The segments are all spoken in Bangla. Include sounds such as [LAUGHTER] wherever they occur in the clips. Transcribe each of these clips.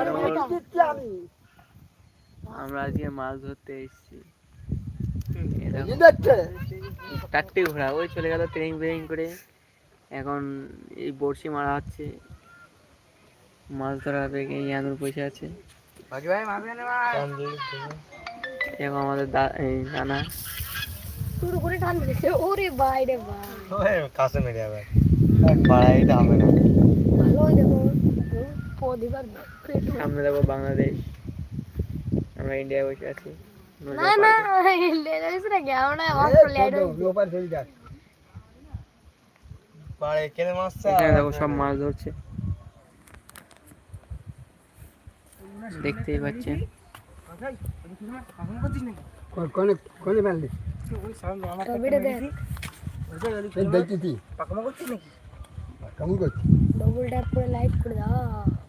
আরও আমরা আজকে মাছ ধরতে এসেছি। চারটে ঘোড়া ওই চলে গেল ট্রেনিং ব্রেনিং করে। এখন এই বড়শি মারা হচ্ছে। মাছ ধরা হবে এই আঙুর পয়সা আছে। এবং আমাদের এই নানা। শুরু করে টান দিয়েছে। ওরে ভাই রে ভাই কাছে মেরে না। ভালো দেখো। পেট সামনে দেখো বাংলাদেশ। আমরা ইন্ডিয়ায় বসে আছি। না না [LAUGHS] না কেনে মাছ দেখো সব মাছ ধরছে। দেখতেই পাচ্ছেন। দেখ। ডবল ট্যাপ করে লাইক করে দাও।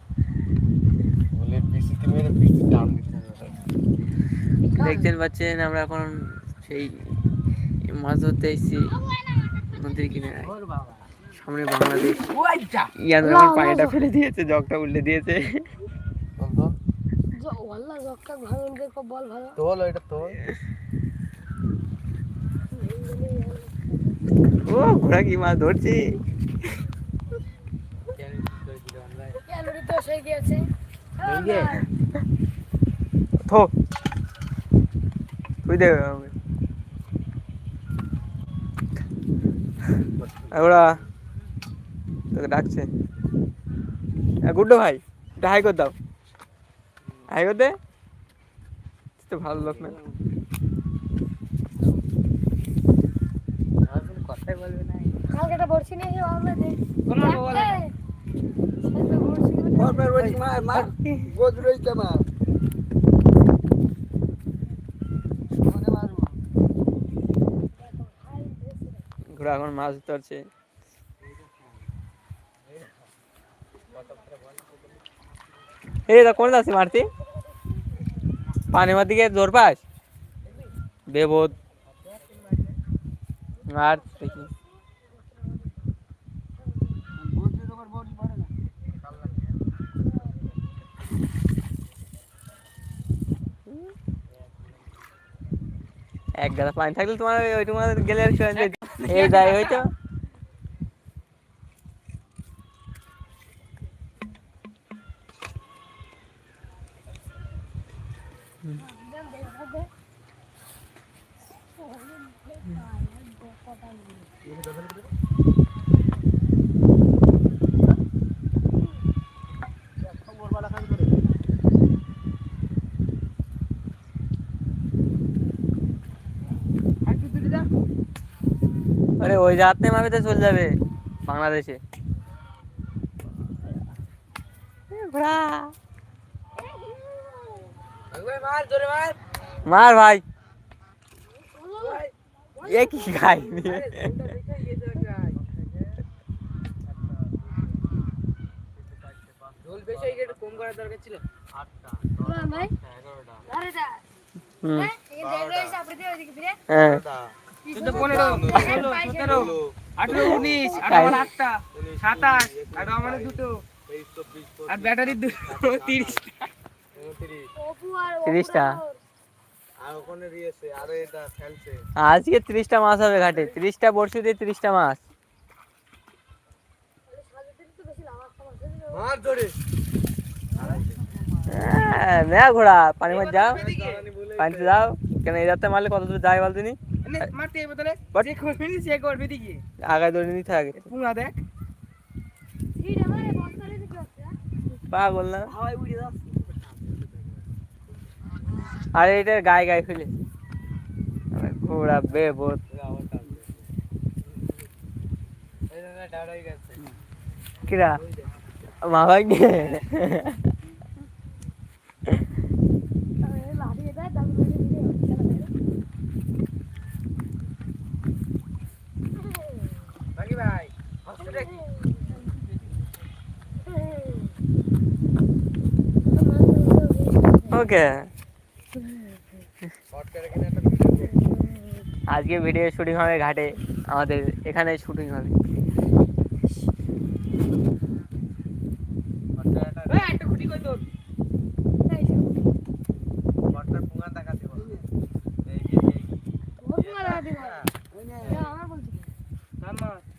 দেখতেন পাচ্ছেন আমরা এখন সেই মাছ ধরতে এসেছি নদীর কিনারায়। সামনে বাংলাদেশ। ইয়াদ পানিটা ফেলে দিয়েছে জগটা উল্টে দিয়েছে। ও ঘোড়া কি মাছ ধরছি? তো গিয়েছে। থো তুই দে। ওরা তোকে ডাকছে হ্যাঁ গুড্ডু ভাই এটা হাই কর দাও হাই কর দে তো ভালো লোক না কথাই বলবে না কালকে একটা বড়শি ঘোড়া এখন মাছ ধরছে। এই দা কোন যাচ্ছি মারতি? পানি মার দিকে জোর পাস? বেবোধ আর দেখি। এক গাদা পানি থাকলে তোমার ওই তোমার গেলে। এই যাই হয়তো আরে ওই যাতে মারবে চলে যাবে বাংলাদেশে। মার ভাই। এ কি খাই? ভাই আরে দা হুম হ্যাঁ। এসে পনেরো ষোলো সতেরো আঠেরো উনিশ আটটা সাতাশ আমার দুটো। আর ব্যাটারি দুটো তিরিশটা। আজকে ত্রিশটা মাছ হবে ঘাটে। ত্রিশটা বড়শি দিয়ে ত্রিশটা মাছ। মার ধরে। হ্যাঁ, ঘোড়া। পানি মাছ যাও। পানিতে যাও। কেন এই রাতে মারলে কত দূর যায় বল নে, মারতে এই বোতলে যে করবি নি, সে করবি দিকে আগায় ধরে নিতে আগে পুঙ্গা দেখ। পাগল না? হাওয়ায় উড়ে যাচ্ছে আর এটার গায়ে গায়ে ফেলে। ঘোড়া বে বোধ আবার টানছে এই জায়গায় ডাউট হয়ে গেছে। কিরা? মা ভাই গে লাড়িয়ে দেয় দাম মেরে দিয়ে খেলা দেখো বাকি ভাই হসপিটাল কি আজকে ভিডিও শুটিং হবে ঘাটে আমাদের এখানে শুটিং হবে ওই একটা খুঁটি কই তোর বটটার পুঙ্গা তাকাতে বল এই যে এই বহুত মারা দিব আমার বলছি নাম মা আমার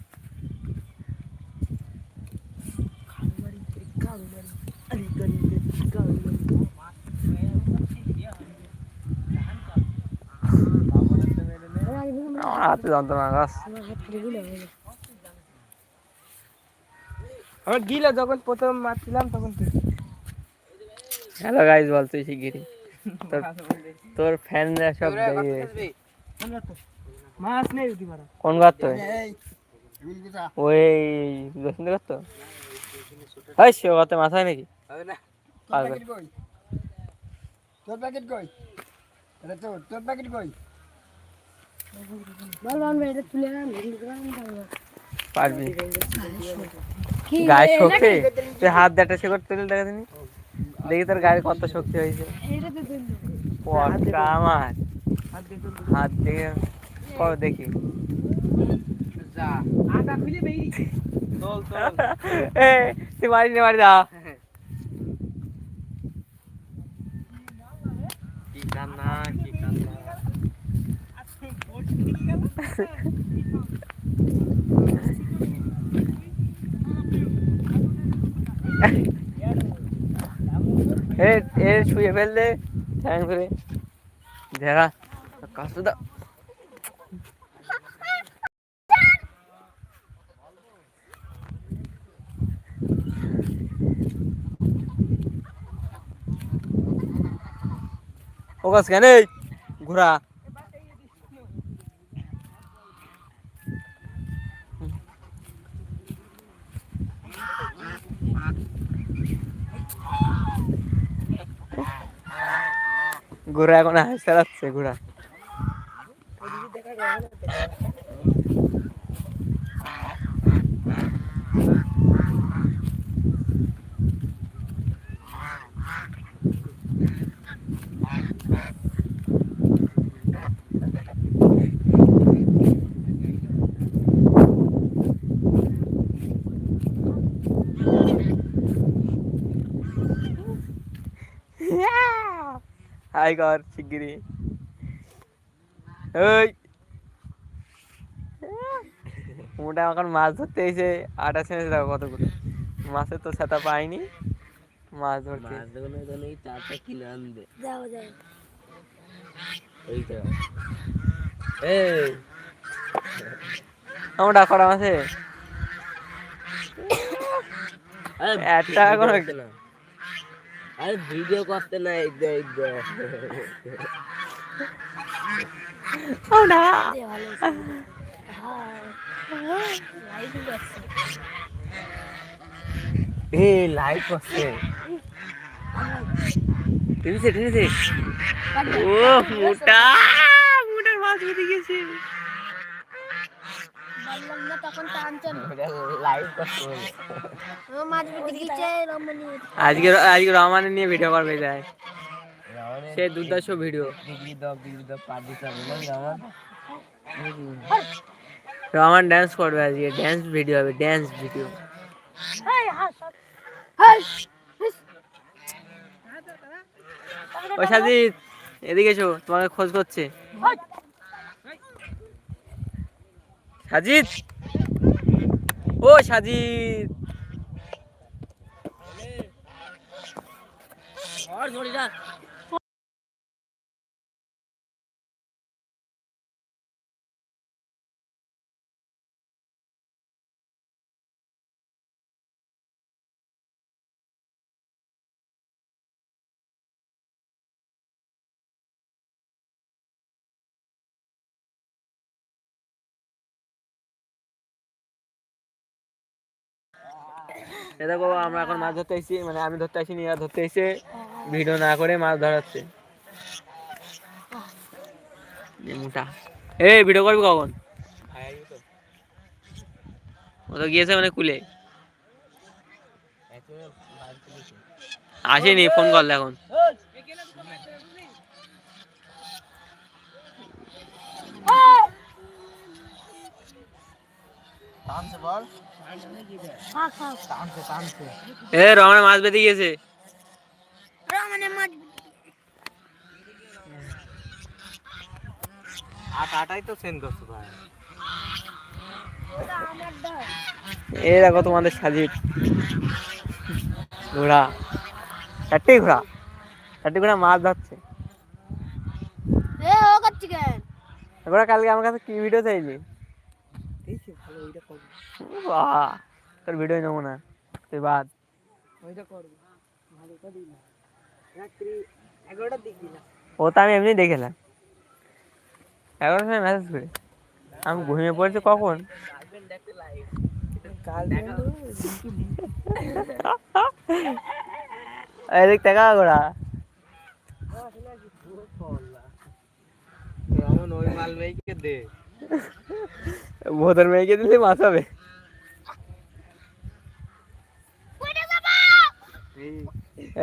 হাতে যন্ত্রণা গাছ আমার গিলা যখন প্রথম মারছিলাম তখন হ্যালো গাইজ বল তুই শিগগিরি তোর তোর ফ্যানরা সব। মাছ নেই মারা। কোন গর্ত ওই দক্ষিণ গর্ত হয় সে মাছ হয় নাকি? তোর প্যাকেট কই? তোর প্যাকেট কই বল বল এটা তুলে না ভিডিও করে আমি পারবি। গায়ে শক্তি? তুই হাত দেটা সে করতে তুলে দেখা দিনি দেখি তোর গায়ে কত শক্তি হয়েছে। আমার হাত দিয়ে কর দেখি। যা। আটা খুলে বেরিয়ে চল চল এ তুই মারি নে মারি দা কি কান্না কি কান্না [LAUGHS] এ শুয়ে ফেল দে। ঠ্যাং ফেলে দেখা কষ্ট দাও ও গাছ কেন? এই? ঘোড়া এখন হাঁস চালাচ্ছে ঘোড়া। হাই কর শিগগিরি ওই মোটা এখন মাছ ধরতে এসে আটা ছেড়ে দেখো কতগুলো। মাছের তো ছাতা পাইনি মাছ ধরতে। দোকানে দোকানে চারটা কিনে আনবে। যাও যাও। এই তো। এই। আমরা করা মাছে? একটা এখন করতে না। আরে ভিডিও করতে না এই দে এই দে লাইট যাচ্ছে এ লাইভ করছে। টেনেছে টেনেছে। ও মোটা মোটার মাছ বেঁধে গেছে। বললাম না তখন [LAUGHS] টানছেন। লাইভ আজকে আজকে রহমানের নিয়ে ভিডিও করবে যায়। সে দুর্দর্শ video degree degree Rahman dance করবে আজকে ড্যান্স ভিডিও হবে ড্যান্স ভিডিও ও সাজিদ এদিকে এসো তোমাকে খোঁজ করছে। সাজিদ? ও সাজিদ। আর ধরি এ দেখো আমরা এখন মাছ ধরতে এসেছি মানে আমি ধরতে আসিনি এরা ধরতে এসে ভিডিও না করে মাছ ধরাচ্ছে। মোটা। এই ভিডিও করবি কখন? ও তো গিয়েছে মানে কুলে। আসেনি ফোন করলে এখন। থামছে বল খা খা টানছে টানছে এ রমনা মাছ বেঁধে গিয়েছে। মাছ তো সেন করছে ভাই। এই দেখো তোমাদের সাজিদ। ঘোড়া। চারটে ঘোড়া। চারটে ঘোড়া মাছ ধরছে। ঘোড়া কালকে আমার কাছে কি ভিডিও চাইলি? ওইটা করব বাহ তোর ভিডিও নেব না তুই বাদ। ওইটা করব। ভালো করে দিই না রাত্রি এগারোটার দিক না ও তো আমি এমনি দেখেলাম এগারোটার সময় মেসেজ করে। আমি ঘুমিয়ে পড়েছি কখন? কাল এদিক টাকা ঘোড়া ওই মাল মেয়েকে দে। [LAUGHS] ভোটার মেয়েকে দিলে মাছ হবে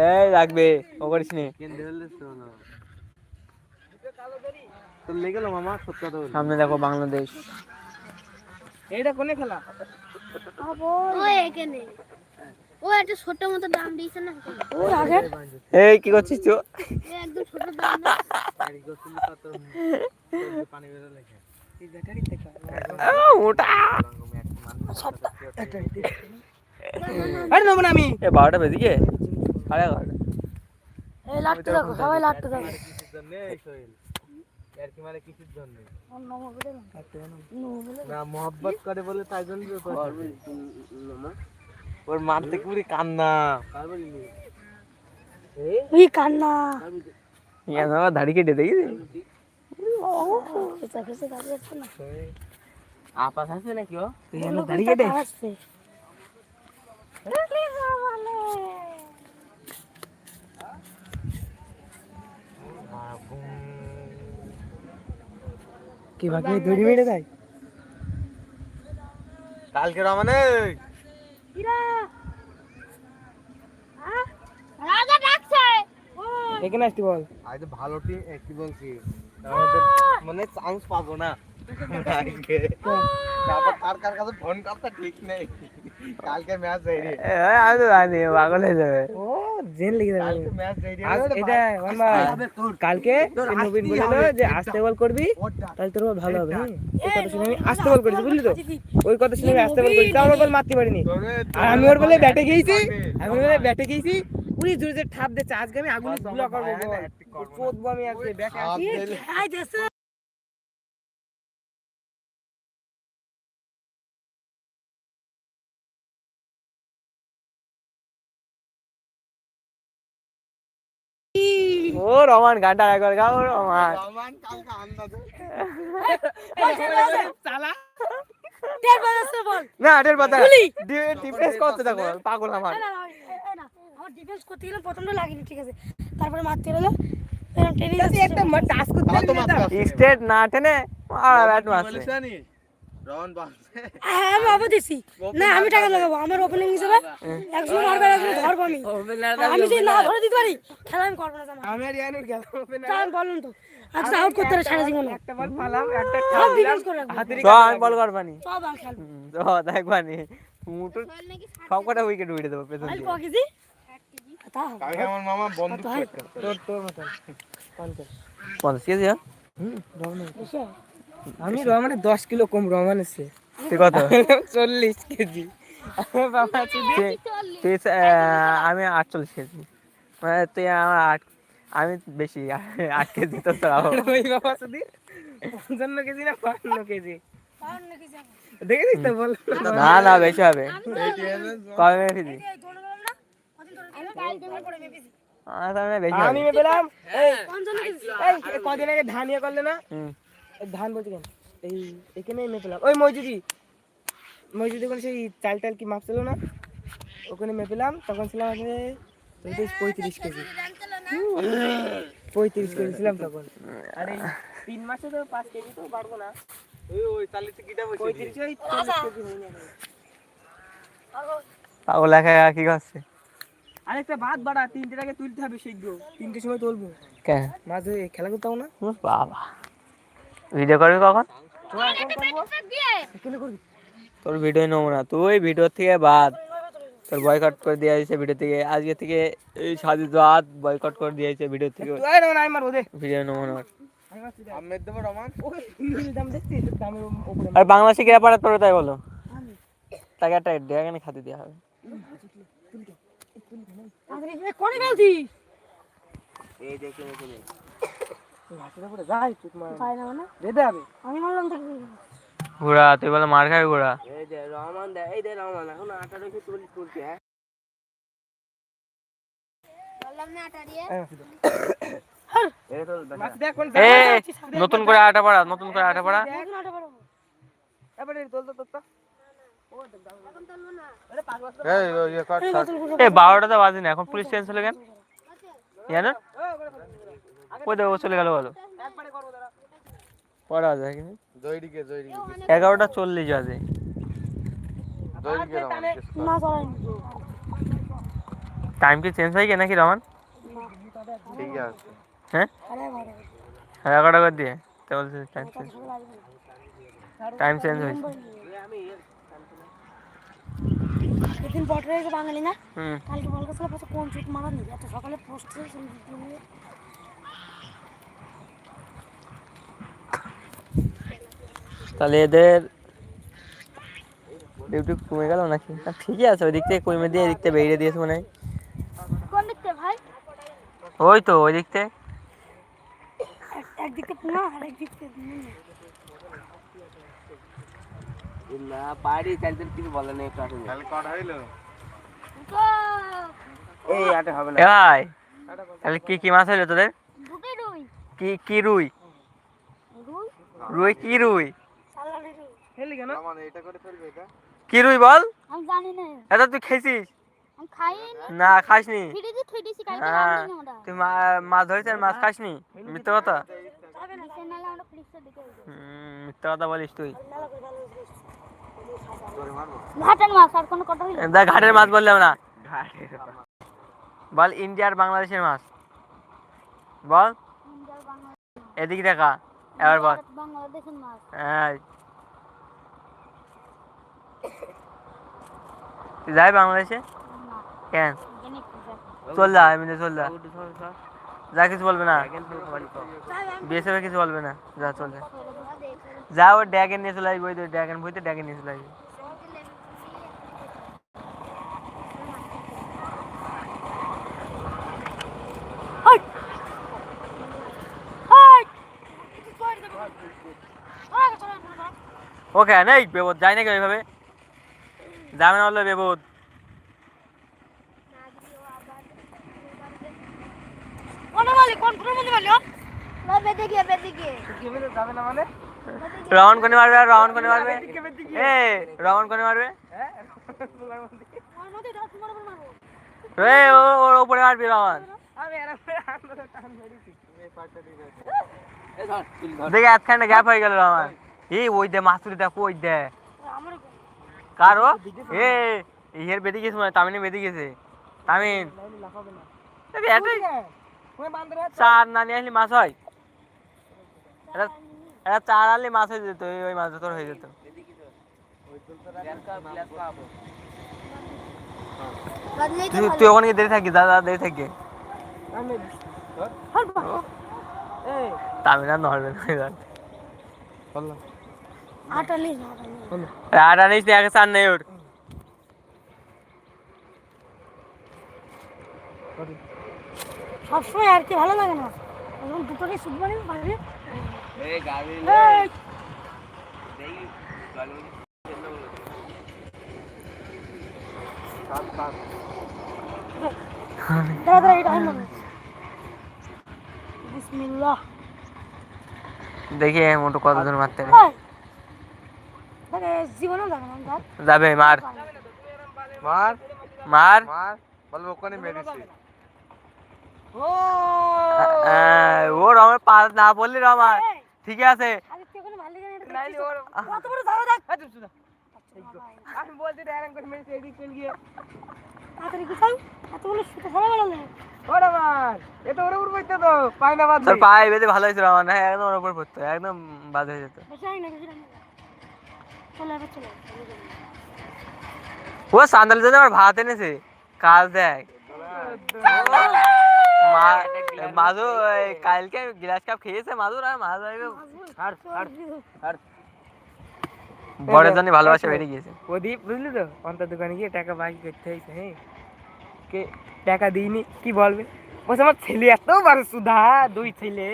এই রাখবে ও করিস নি। সামনে দেখো বাংলাদেশ। এইটা কোনে খেলা? ও একটা ছোট মতো দাম দিয়েছে না? ও আগে এই কি করছিস তো এ একদম ছোট দাম না। পানি বেরো লেখে আরে নেব না আমি এ বারোটা বেজে গিয়ে সাড়ে এগারোটা এই লাটতে দেখো সবাই লাটতে দেখো মানে ওর মারতে পুরি কান্না। ওই কান্না। দাড়ি কেটে দেখি নাকি ও? দাঁড়িয়ে কি বাকি দড়ি মেরে দেয়? কালকে রমানে রাজা ডাকছে। এখানে আসতি বল। আজ ভালো টিম কি বলছি? আমাদের মানে চান্স পাবো না। [LAUGHS] কালকে নবীন বলল যে আস্তে বল করবি তাহলে তোর ভালো হবে কথা শুনে আমি আস্তে বল করেছি বুঝলি তো? ওই কথা শুনে আমি আস্তে বল করেছি তাও বল মারতে পারিনি। আর আমি ওর বলে ব্যাটে গিয়েছি আমি ওর বলে ব্যাটে গিয়েছি জোরে জোরে ঠাপ দিচ্ছে আজকে আমি আগুনগুলা করব আমি আজকে ও রমান গানটা একবার গাও রমান। রমান কালকে আন্দাজে। চালা। বল। না এটার কথা ডিফেন্স করতে দেখো পাগল আমার। ডিফেন্স করতে গেলে প্রথমটা লাগেনি ঠিক আছে। তারপরে মারতে গেলো? স্টেট না টেনে আর ব্যাট মারছে। হ্যাঁ আমি অব দিছি। না আমি টাকা লাগাবো আমার ওপেনিং হিসেবে মারবে একজন ধরবো আমি। আমি যদি না ধরে দিতে পারি খেলা আমি করব না জামা আমি আর ইয়ানুর গেলাম আমি বললাম তো। আজকে আউট করতে হবে সারা জীবনে। একটা বল পালাম একটা সব ডিফেন্স করে রাখব। আমি বল করবানি। সব আমি খেলব। তো দেখবানি মুটু সব কটা উইকেট উড়ে দেবো পেছন দিয়ে। কালকে আমার মামা বন্ধু তোর তোর মতন পঞ্চাশ। পঞ্চাশ কেজি হ্যাঁ? হুম রহমান। আমি রহমানের দশ কিলো কম রহমান এসছে কত? চল্লিশ কেজি। আমি আটচল্লিশ কেজি। মানে তুই আমার আট আমি বেশি আট কেজি তো ওই বাবা। শুধু পঞ্চান্ন কেজি না কেজি। বাহান্ন কেজি দেখেছিস তো বল? না না বেশি হবে। কবে মেরেছি এই দৌড়ে গেলাম না? কদিন ধরে আমি হয় পেলাম। এই কদিন আগে ধান ইয়ে করলে না ধান বলছি কেন? এই এখানে মেপে পেলাম। ওই ওখানে সেই চাল টাল কি মাপছিল না? ওখানে মেপেলাম তখন ছিলাম আসলে পঁয়ত্রিশ কেজি। পঁয়ত্রিশ কেজি ছিলাম তখন। আর তিন মাসে তো পাঁচ কেজি তো পারব না। পাগল একা কি করছে? আরেকটা ভাত বাড়া তিনটে আগে তুলতে হবে শীঘ্র। তিনটের সময় তুলবো। কেন মাঝে ধরে খেলা করতে হবে না? বাবা। ভিডিও করবি কখন? দিয়ে তোর ভিডিও নেব না তুই ভিডিও থেকে বাদ। তোর বয়কট করে দিয়ে ভিডিও থেকে। আজকে থেকে এই সাজি রাত বয়কট করে দিয়েছে ভিডিও থেকে। ভিডিও নেব না। আর বাংলাদেশে কি ব্যাপারে তোর তাই বলো। তাকে একটা খাতে দেওয়া হবে। কোনে ঘোড়া তুই বলে মার খাবি ঘোড়া। এই যে রহমান দে এই দে রহমান এখন আটা রেখে তুলি তুলছি হ্যাঁ। এই তো মাছ দেখ নতুন করে আটা পাড়া নতুন করে আটা পাড়া। বারোটা তো বাজে না এখন পুলিশ চেঞ্জ হলো কেন? জানো ওই দেখো চলে গেল বলো। পড়া যায় কিন্তু এগারোটা চল্লিশ বাজে। টাইম কি চেঞ্জ হয়ে গিয়ে নাকি রমান ঠিক আছে। হ্যাঁ? আরে এগারোটা করে দিয়ে। তো বলছে টাইম চেঞ্জ টাইম চেঞ্জ হয়েছে। এদিন পট রয়েছে বাঙালি না? কালকে বল গেছিল পাশে কোন চুট মারা নি এত সকালে পোস্টে তাহলে এদের ডিউটি কমে গেল নাকি? ঠিকই আছে ওই দিক থেকে কমে দিয়ে এদিক থেকে বেরিয়ে দিয়েছে মনে হয়। কোন দিকতে ভাই? ওই তো ওই দিক থেকে। একদিকে পুনা আর একদিকে না পারি চাইতে কিছু বলে নেই একটু আসুন কাল কট হইল? এই আটা হবে না। ভাই তাহলে কি কি মাছ হইল তোদের? কি কি রুই? রুই? রুই কি রুই? খেলি কেন? এটা করে ফেলবে এটা? কি রুই বল? আমি জানি না। এটা তুই খেয়েছিস? না খাসনি। হ্যাঁ তুই মা- মাছ ধরেছিস মাছ খাসনি? মিথ্যে কথা? মিথ্যে কথা বলিস তুই। ঘাটের মাছ আর কোনো কথা হইল? দেখ ঘাটের মাছ বললাম না। বল ইন্ডিয়ার বাংলাদেশের মাছ। বল। এদিকে দেখা। এবার বল। বাংলাদেশের মাছ। হ্যাঁ যাই বাংলাদেশে। কেন? চল যা এমনি চল যা। যা কিছু বলবে না। বিএসএফ কিছু বলবে না। যা চল যা। যা ও ড্যাগেন নিয়ে চলে আসবে ওই ড্যাগেন বইতে ড্যাগেন নিয়ে চলে আসবে ওকে নেই বেবোধ যাই নাকি ওইভাবে? যাবে না হলে বেবোধ কোন মালি না বেদে গিয়ে বেদে গিয়ে। যাবে না মানে? রাউন্ড কোনে মারবে আর রাউন্ড কোনে মারবে? এ রাউন্ড কোনে মারবে? হ্যাঁ দশ মারবো। এ ও ওর উপরে মারবি মেরেছি দেখে এতখানে গ্যাপ হয়ে গেল রাউন্ড এই ওই দে মাসুরি দেখ ওই দে। আমার কার এ ইহের বেদি গেছে মানে তামিনে বেদি গেছে। তামিন কোন চার না নিয়ে আসলি মাছ হয়। এটা এটা চার আনলে মাছ হয়ে যেত ওই- মাছ তোর হয়ে যেত। তুই ওখানে গিয়ে দেরি থাকি দাদা দেরি থাকি। আমি এই তামিল আর নড়বে না এবার। বললাম লিস আর আনিস নি চার নেই ওর। সবসময় আর কি ভালো লাগে না? দুটোকে শুধু মানে হয় দেখি মোটো মারতে লাগে না দাদা। যাবে মার। মার। মার। মার। বলব ওখানে মেরেছি। ও। আহ, ও রমের পা না বললি রমার ঠিক আছে। আমি বলতে ডায়রেক্ট করে মেরেছি এদিক চলে গিয়ে। তাড়াতাড়ি কি এত বলে শুতে ভালো ভালো লাগে এটা ওরে উড় বইতে তো না বাদ পায়ে বেঁধে ভালো হয়েছিল রমান না একদম ওর উপর পড়তো একদম বাজে হয়ে যেত। হয় হয় ও সান্দালের জন্য আমার ভাত এনেছে। কাজ দেখ। মাধু কালকে গ্লাস কাপ খেয়েছে মাধুর আর মাধু বড়ের জন্য ভালোবাসা বেড়ে গিয়েছে। প্রদীপ বুঝলি তো? অন্তর দোকানে গিয়ে টাকা বাকি করতে হয়েছে হ্যাঁ? কে? টাকা দিইনি কি বলবে? বলছে আমার ছেলে এত বড় সুধা দুই ছেলে।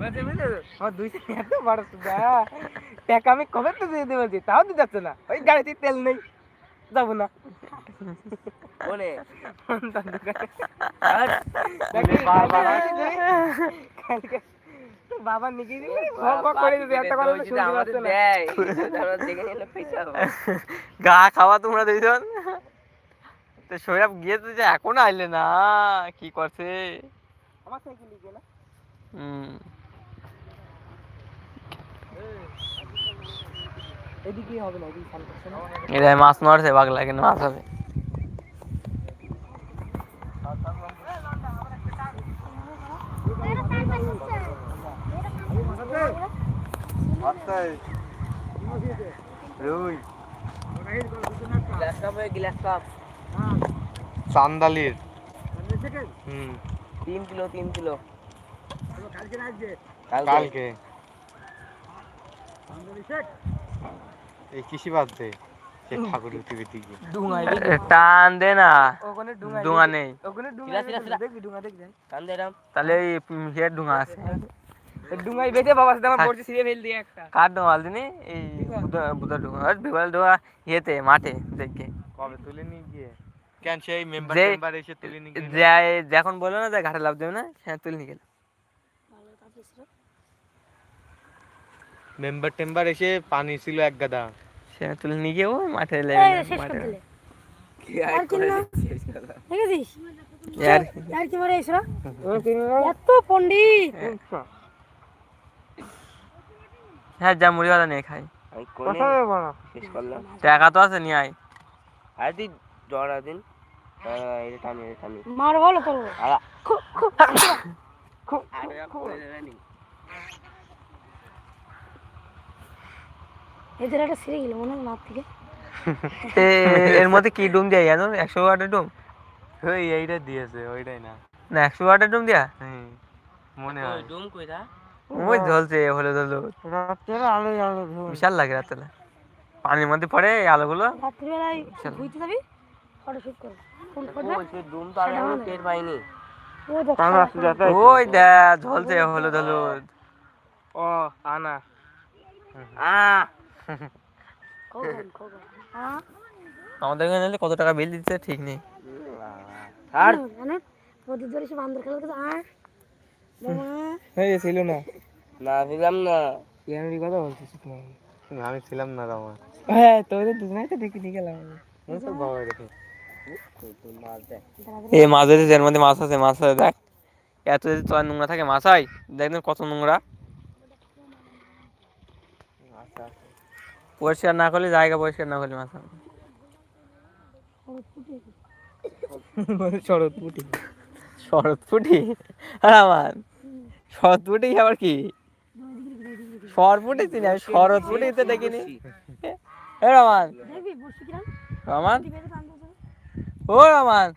বলছে বুঝলি আমার দুই ছেলে এত বড় সুধা। টাকা আমি কবে তো দিয়ে দেবো বলছি তাও দিতে যাচ্ছে না। ওই গাড়িতে তেল নেই। যাব না। বলে। অন্তর দোকানে আর দেখি কালকে বাবা নিকি দিলে ভক ভক করে দিতে একটা কথা শুনতে পাচ্ছে না। [LAUGHS] গা খাওয়া তোমরা দুইজন তো সৌরভ গিয়ে তো যে এখন আইলে না কি করছে? আমার সাইকেল লিখে না? হুম। এদিকে হবে না এদিকে সামনে পাশে না এটা মাছ মারছে বাগলা কিন্তু মাছ হবে চান্দালির। হুম। তিন কিলো তিন কিলো। কালকে। এই কৃষি বাদ দে। সে ঠাকুর উঠিবে দিকে টান দে না। ডুঙা ডুঙা নেই। ওখানে ডুঙা সিরা, সিরা, সিরা। দেখবি ডুঙা দেখ যাই কান্দেরাম তাহলে এই ডুঙা আছে। ডুঙাই বেঁধে বাবা আমার পড়ছে সিঁড়ে ফেল দিয়ে একটা। কার ডুঙা দিনি এই বুধা- বুধা ডুঙা। আর বিবাল ডুঙা ইয়েতে মাঠে দেখে। কবে তুলে নিয়ে গিয়ে? কেন সেই মেম্বার যে- এসে তুলে নিয়ে গিয়ে যাই যখন বলল না যে ঘাটে লাভ দেবে না হ্যাঁ তুলে নিয়ে গেল। মেম্বার টেম্বার এসে পানি ছিল এক গাদা। সে তুলে নিয়ে গিয়ে ওই মাঠে আর কি না দেখেছিস? আর আর কি মারে এসরা এত পণ্ডিত! হ্যাঁ। যা মুড়ি ভাজা নিয়ে খাই। কথা টাকা তো আছে নিয়ে আয়। আর তুই জড়া দিন। মার বলো তোর। এদের একটা সিঁড়ে গেল মনে হয় মাঠ থেকে [LAUGHS] এর মধ্যে কি ডুম দেয় জানো? একশো ওয়াটের ডুম? ওই এইটা দিয়েছে ওইটাই না। না একশো ওয়াটের ডুম দিয়া? মনে হয়। ডুম কইরা ওই জ্বলছে হলো হলো রাত্রে আলো আলো বিশাল লাগে রাতে পানির মধ্যে পড়ে এই আলোগুলো। রাত্রিবেলায় ঘুরতে যাবি? ফটো শুট করবি কোন ফটো ওই ডুম তো আমি টের পাইনি। ওই দে ঝলছে হলুদ হলুদ ও আনা। হ্যাঁ আমাদের এখানে কত টাকা বিল দিচ্ছে ঠিক নেই। আর? প্রদীপ ধরে সে বান্দর খেলা করতে আর? হয়ে ছিল না। না দিলাম না। কথা বলছিস তুমি আমি ছিলাম না আমার। হ্যাঁ দুজনেই তো দেখে নিয়ে গেলাম আমি। তো বাবা দেখে মাছ দেয় এই মাছ ধরেছে এর মধ্যে মাছ আছে মাছ আছে দেখ। এত যদি তোর নোংরা থাকে মাছ হয় দেখবেন কত নোংরা। পরিষ্কার না করলে জায়গা পরিষ্কার না করলে মাছ হবে শরৎ পুটি শরৎ ফুটি আর আমার। শরৎ ফুটি আবার কি? সর ফুটি চিনি আমি শরৎ ফুটি তো দেখিনি। এ রমান রমান ও রমান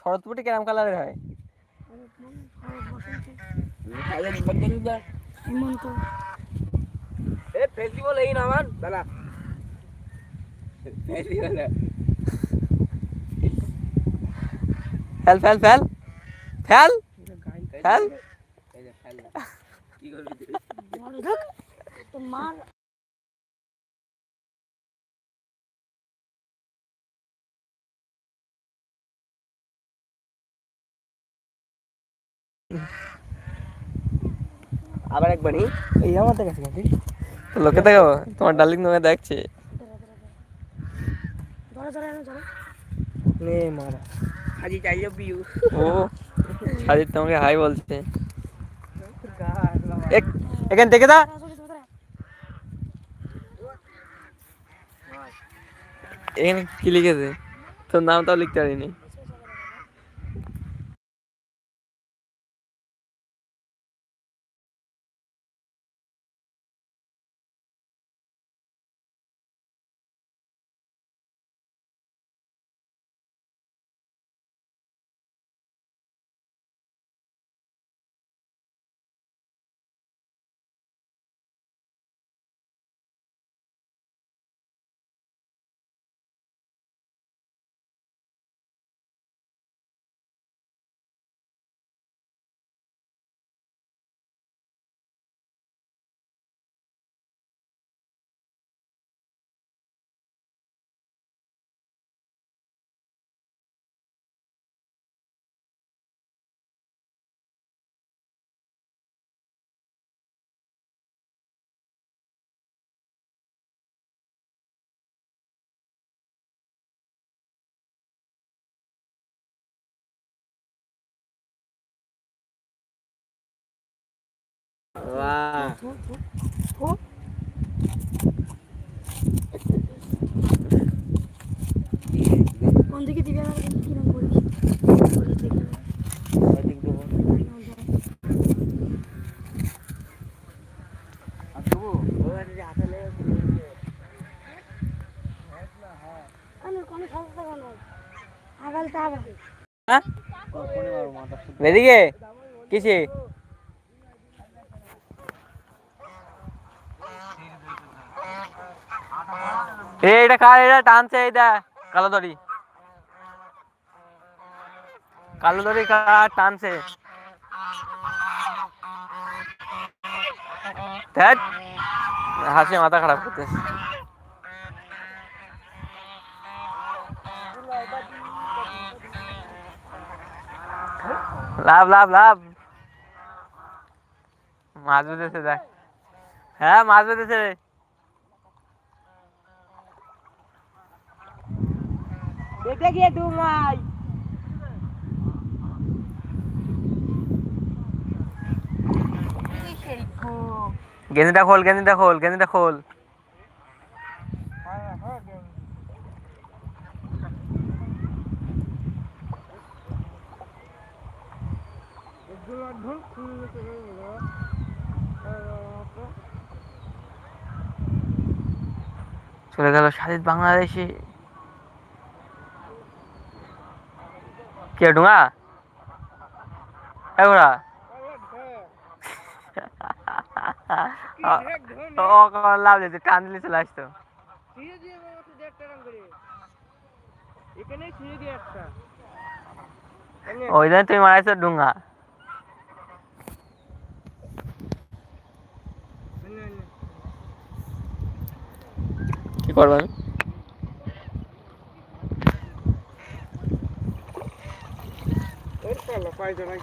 শরৎ ফুটি কেরাম কালারের হয়? হেমন্ত এ ফেস্টিভ্যাল এই না আমার দাদা festival fail fail fail. Fail. Fail. কি করবি বড় ঢুক তো মার আবার একবারই এই আমাদের কাছে নাকি তো লোকে দেখো তোমার ডার্লিং তোমাকে দেখছে। নে মারা। আজি চাই বিউ ও সাজিদ তোমাকে হাই বলছে। এক- এখান থেকে দা। এখানে কি লিখেছে? তোর নামটাও লিখতে পারিনি। কোন দিকে দিবে আমার কিরম করিস ওদিক দেবো আমি কোনো সমস্যা কেন আগাল তা আগাল হ্যাঁ এদিকে কিসে এ, এটা কার? এটা টানছে এইটা কালো দড়ি। কালো দড়ি কার? টানছে। হাসি, মাথা খারাপ করতে। লাভ লাভ লাভ। মাছ বেঁধেছে, দেখ। হ্যাঁ মাছ বেঁধেছে। এটা গিয়ে ডুমাই গেঞ্জিটা খোল গেঞ্জিটা খোল গেঞ্জিটা খোল। চলে গেল স্বাধীন বাংলাদেশে। কে ডুঙা এগুলা ও কখন লাভ যেতে টান দিলে চলে আসতো ওই জন্য তুমি মারাইছো ডুঙ্গা কি করব পালা পাই যাবাই